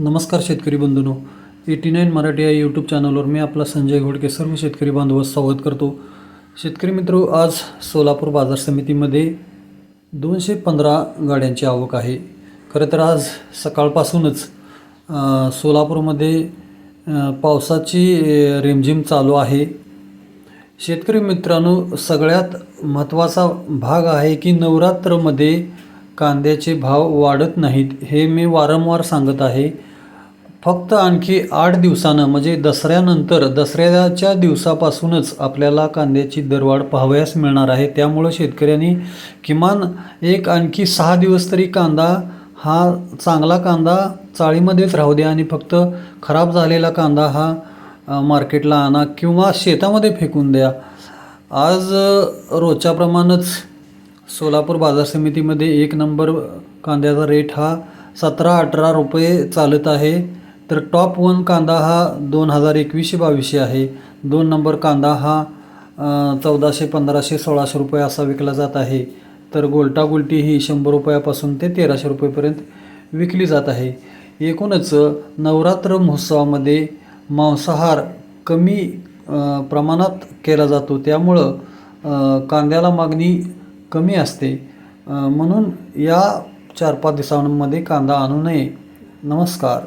नमस्कार शेतकरी बंधूनो. Eighty nine Marathi या यूट्यूब चॅनलवर मी आपला संजय घोडके सर्व शेतकरी बांधवांचं स्वागत करतो. शेतकरी मित्र आज सोलापूर बाजार समितीमध्ये दोनशे पंधरा गाड्यांची आवक आहे. खरं तर आज सकाळपासूनच सोलापूरमध्ये पावसाची रिमझिम चालू आहे. शेतकरी मित्रांनो सगळ्यात महत्त्वाचा भाग आहे की नवरात्रमध्ये कांद्याचे भाव वाढत नाहीत हे मी वारंवार सांगत आहे. फक्त आणखी आठ दिवसानं म्हणजे दसऱ्यानंतर दसऱ्याच्या दिवसापासूनच आपल्याला कांद्याची दरवाढ पाहावयास मिळणार आहे. त्यामुळं शेतकऱ्यांनी किमान एक आणखी सहा दिवस तरी कांदा हा चांगला कांदा चाळीमध्येच राहू द्या आणि फक्त खराब झालेला कांदा हा मार्केटला आणा किंवा शेतामध्ये फेकून द्या. आज रोजच्याप्रमाणेच सोलापूर बाजार समितीमध्ये एक नंबर कांद्याचा रेट हा सतरा अठरा रुपये चालत आहे. तर टॉप वन कांदा हा दोन हजार एकवीसशे बावीसशे आहे. दोन नंबर कांदा हा चौदाशे पंधराशे सोळाशे रुपये असा विकला जात आहे. तर गोलटा गुलटी ही शंभर रुपयापासून ते तेराशे रुपयेपर्यंत विकली जात आहे. एकूणच नवरात्र महोत्सवामध्ये मांसाहार कमी प्रमाणात केला जातो. त्यामुळं कांद्याला मागणी कमी असते. म्हणून या चार पाच दिवसांमध्ये कांदा आणू नये. नमस्कार.